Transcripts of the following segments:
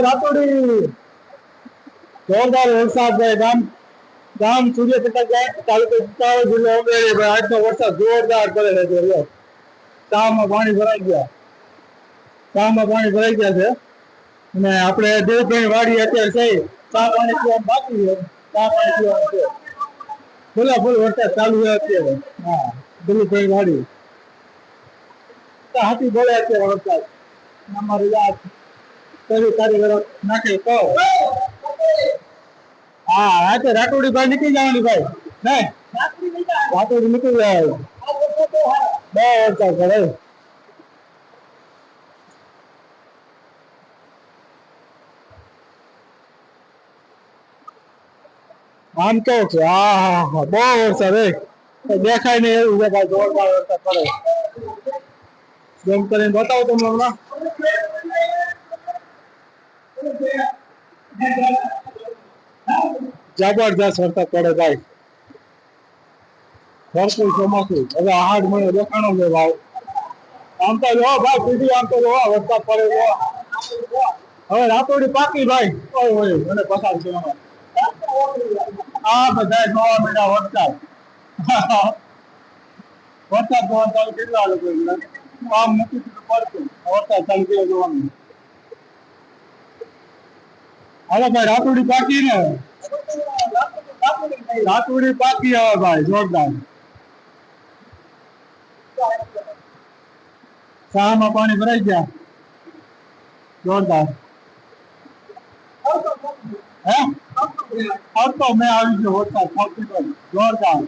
રાતોડી જોરદાર વરસાદ ભાઈ ગામ ગામ સૂર્યપ્રકાશ તાલુકો ઉત્તાળ જિલ્લો અમરેલી ભાઈ આજનો વરસાદ જોરદાર પડે છે જો લ્યો. શાહમાં પાણી ભરાઈ ગયા શાહમાં પાણી ભરાઈ ગયા છે અને આપણે દેવભાઈ વાડી અત્યારે છે ચા પાણી પીવાનું બાકી છે ચા પાણી પીવાનું છે ફૂલા ફૂલ વરસાદ ચાલુ છે અત્યારે હા દિલીપભાઈ વાડી તો હાથી બોલે અત્યારે વરસાદ અમારી આ કરી કારીગરો નાખે તો હા હા તો રાટોડી ભાઈ નીકળી જવાની ભાઈ. ને? રાટોડી નીકળી જાય બે વરસાદ પડે આમ કેવું છે, હા હા હા બહુ વરસાદ દેખાય નહીં એવું છે ભાઈ જોરદાર વરસાદ પડે. જેમ કરીને બતાવો તમને હમણાં. જબરદસ્ત વરસાદ પડે ભાઈ. ભરપૂર ચોમાસું. હવે આહાર મને દેખાણો છે ભાવ આમ તો જો ભાઈ, સીધી આમ તો જો વરસાદ પડે જો. હવે રાતોડી પાકી ભાઈ. ઓય ઓય મને પસાર છે. આ બધા જોવા મેળા વરસાદ. વરસાદ જોવા ચાલુ કેટલા લોકો આમ મૂકી પડતું. વરસાદ ચાલુ કર્યો જોવાનું. હાલો ભાઈ રાતુડી પાકી ને. રાતોડી પાકી હવે ભાઈ, જોરદાર. શાહમાં પાણી ભરાઈ ગયા. જોરદાર. હે? આવતો મેં આવી ગયો હોતા પર જોરદાર.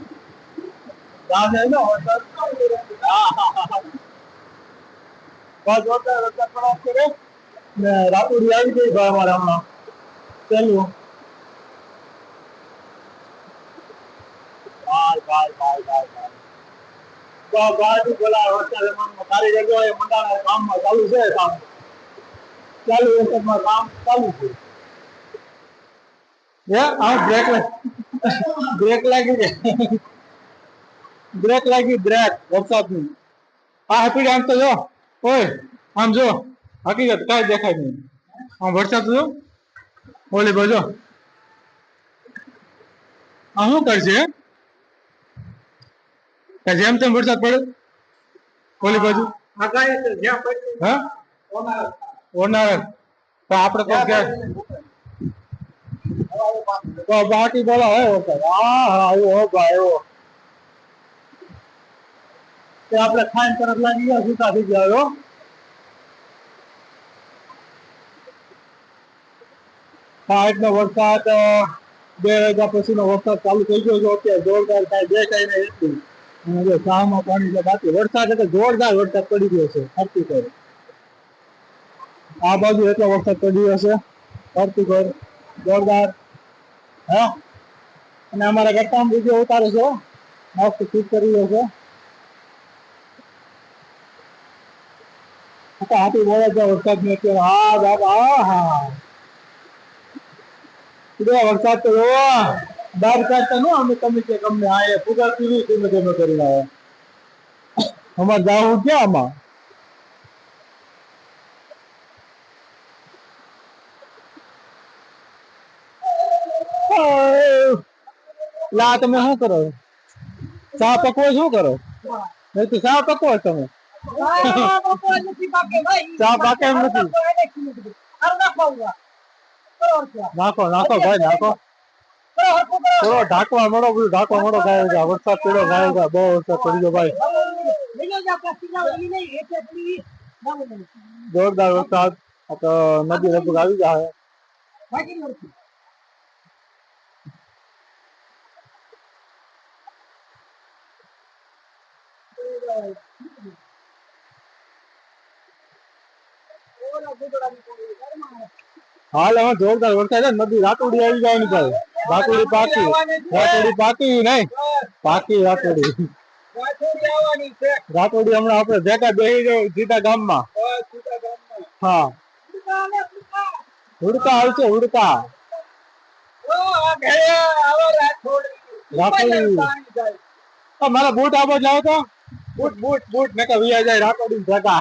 રાતુડી આવી ગઈ ભાઈ અમારે હમણાં. પેલું ભાઈ ભાઈ ભાઈ ભાઈ ભાઈ તો ગાડી બોલા વરસાદ એમાં કારીગર જો એ મંડાણા કામમાં ચાલુ છે કામ ચાલુ વરસાદમાં કામ ચાલુ છે હે આ બ્રેક બ્રેક લાગી છે બ્રેક લાગી બ્રેક વરસાદની આ હેપી આમ તો જો ઓય આમ જો હકીકત કાંઈ દેખાય નહીં આમ વરસાદ જો ઓલી બાજુ આ શું કરશે? જેમ તેમ વરસાદ પડે? ઓલી બાજુ. હા? ઓનાર ઓનાર તો આપણે કોઈ કે તો બાકી બોલા હે વરસાદ હા હા આવ્યો હો ભાઈ આવ્યો તે આપણે ખાઈને તરફ લાગી ગયા સુતા થઈ ગયા હા વરસાદ બે હજાર પછીનો વરસાદ ચાલુ થઈ ગયો છે અત્યારે. જોરદાર કાંઈ દેખાય નહીં એટલું અને જો પાણી છે બાકી. વરસાદ એટલે જોરદાર વરસાદ પડી ગયો છે, ફરતી કર આ બાજુ એટલો વરસાદ પડી ગયો છે, ફરતી કર જોરદાર. હા? અને અમારા ગટ્ટામાં બીજો ઉતારે છે મસ્ત ફીટ કરી રહ્યો છે. હાથી બોલે છે વરસાદની અત્યારે હા બાબા હા હા કીધું વરસાદ તો બાર કાઢતા નો અમે તમે કે ગમે આ એ ફુગા પીવી ધીમે ધીમે કરી આવે અમારે જાવું ક્યાં આમાં. લા તમે શું કરો? ચા પકવો શું કરો? નહીં તો ચા પકવો તમે. ચા પાકે એમ નથી. નાખો નાખો ભાઈ નાખો થોડો ઢાંકવા મળો બધું ઢાંકવા મળો ગાય ગા વરસાદ પડ્યો ગાય ગા બહુ વરસાદ પડી ગયો ભાઈ જોરદાર વરસાદ આ તો નદી લગભગ આવી જાય હાલ હવે જોરદાર વરસાદ છે નદી રાતોડી આવી જાય ભાઈ રાતોડી પાકી રાતોડી પાકી નહીં પાકી રાતોડી રાતોડી હમણાં આપણે ભેગા બેસી ગયો સીધા ગામમાં હા હુડકા આવશે હુડકા આ મારા બૂટ આપો જાવ તો બૂટ બૂટ બૂટ નકા વિયા જાય રાતોડી ભેગા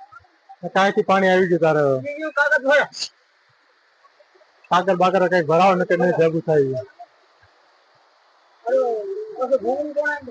કાંઈથી પાણી આવી ગયું તારે બીજું કાગળ ભરો સાકર બાકર કઈક ભરાવો ને કે નહીં ભેગું થાય અરે પછી ભૂમિ કોણ